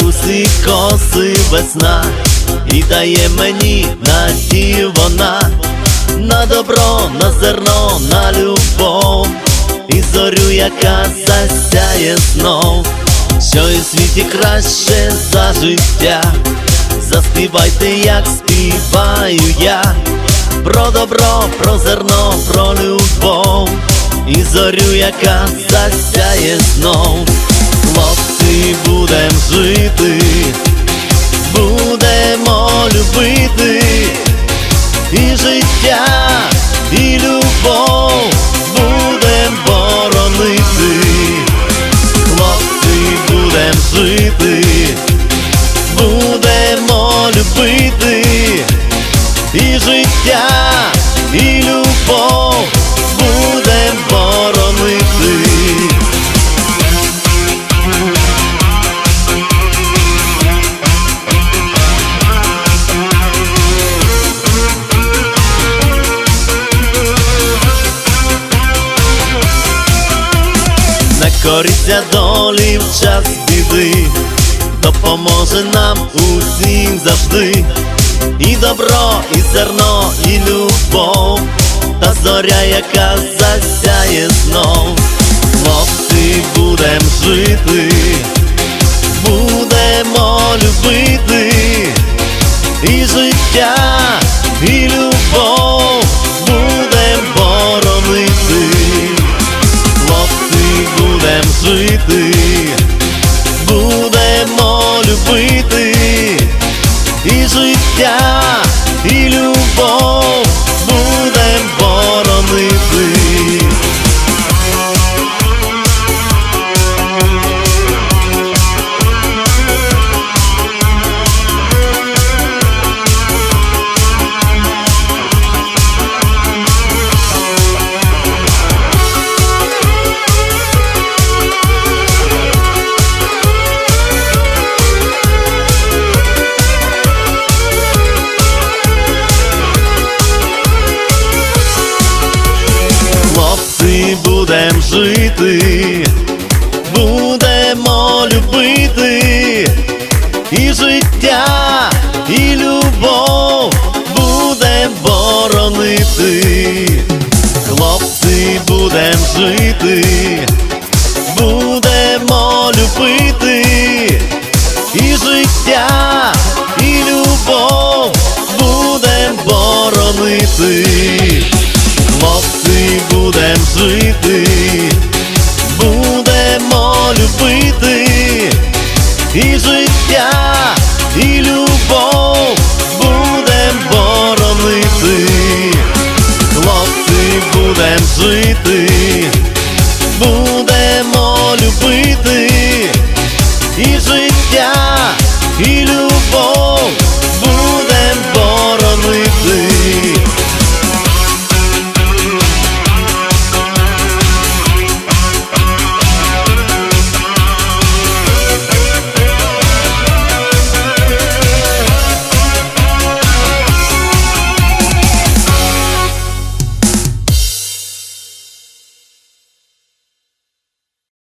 русі коси весна, і дає мені надію вона. На добро, на зерно, на любов, і зорю, яка засяє знов, що і світі краще за життя. Заспівайте, як співаю я, про добро, про зерно, про любов, і зорю, яка засяє знов. Хлопці, будем жити, будемо Не кориться долі в час біди, допоможе нам усім завжди. І добро, і зерно, і любов, та зоря, яка засяє знов. Хлопці, будем жити, будемо любити, і життя, і любов жити, будемо любити, і життя, і любов будем боронити. Хлопці, будем жити, будемо любити, і життя, і любов будем боронити. Хлопці, будем жити, любити,